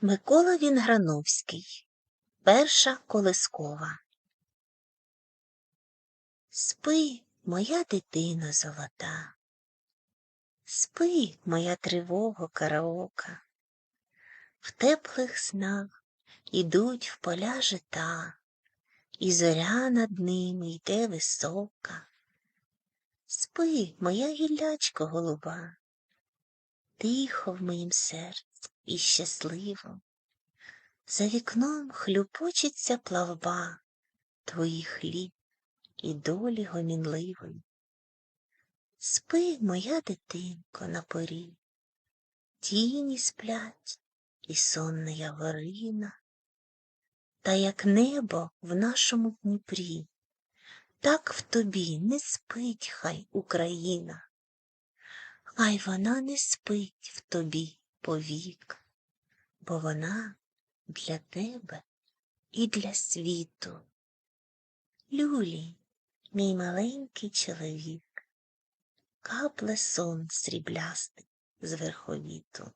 Микола Вінграновський. Перша колискова. Спи, моя дитино золота, Спи, моя тривого караока, В теплих снах ідуть в поля жита, І зоря над ними йде висока. Спи, моя гіллячко голуба, Тихо в моїм серці і щасливо. За вікном хлюпочеться плавба Твоїх літ і долі гомінливої. Спи, моя дитинко, на порі, Тіні сплять і сонна яворина, Та як небо в нашому Дніпрі, Так в тобі не спить хай Україна, Хай вона не спить в тобі повік, Бо вона для тебе і для світу. Люлі, мій маленький чоловік, Капле сон сріблястий з верховіту.